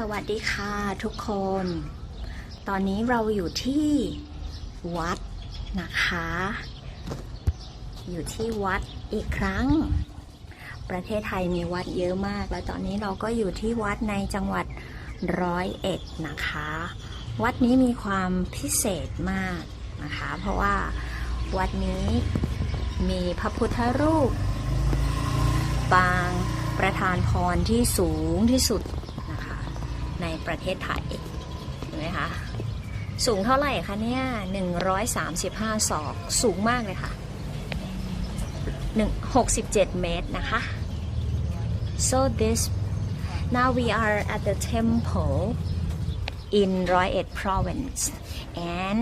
สวัสดีค่ะทุกคน ตอนนี้เราอยู่ที่วัดนะคะ อยู่ที่วัดอีกครั้ง ประเทศไทยมีวัดเยอะมาก แล้วตอนนี้เราก็อยู่ที่วัดในจังหวัดร้อยเอ็ดนะคะ วัดนี้มีความพิเศษมากนะคะ เพราะว่าวัดนี้มีพระพุทธรูป ปางประธานพรที่สูงที่สุด ในประเทศไทยเห็นไหมคะสูงเท่าไหร่คะเนี่ย135 ศอก สูงมากเลยค่ะ1 67 เมตรนะคะ so this now we are at the temple in Roi Et province and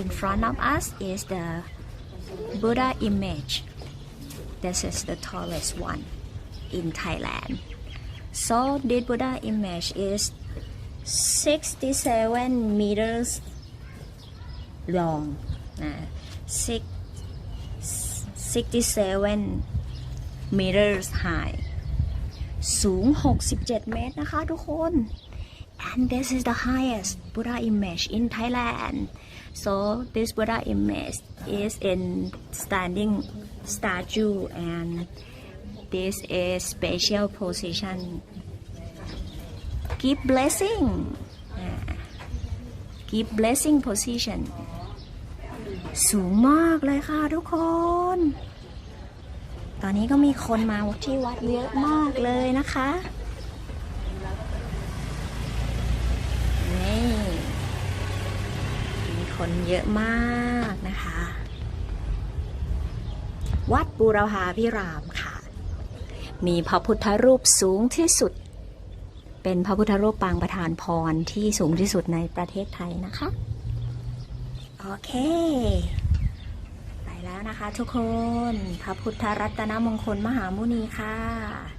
in front of us is the Buddha image this is the tallest one in Thailand. So this Buddha image is 67 meters long. Uh, six, 67 meters high. สูง 67 เมตรนะคะทุกคน and this is the highest Buddha image in Thailand so this Buddha image is in standing statue and this is special position give blessing Ah, give blessing position สูงมากเลยค่ะทุกคน ตอนนี้ก็มีคนมาที่วัดเยอะมากเลยนะคะนี่มีคนเยอะมากนะคะ วัดบูรพาพิรามค่ะ มีพระพุทธรูปสูงที่สุด เป็นพระพุทธรูปปางประธานพรที่สูงที่สุดในประเทศไทยนะคะ โอเค ไปแล้วนะคะทุกคน พระพุทธรัตนมงคลมหามุนีค่ะ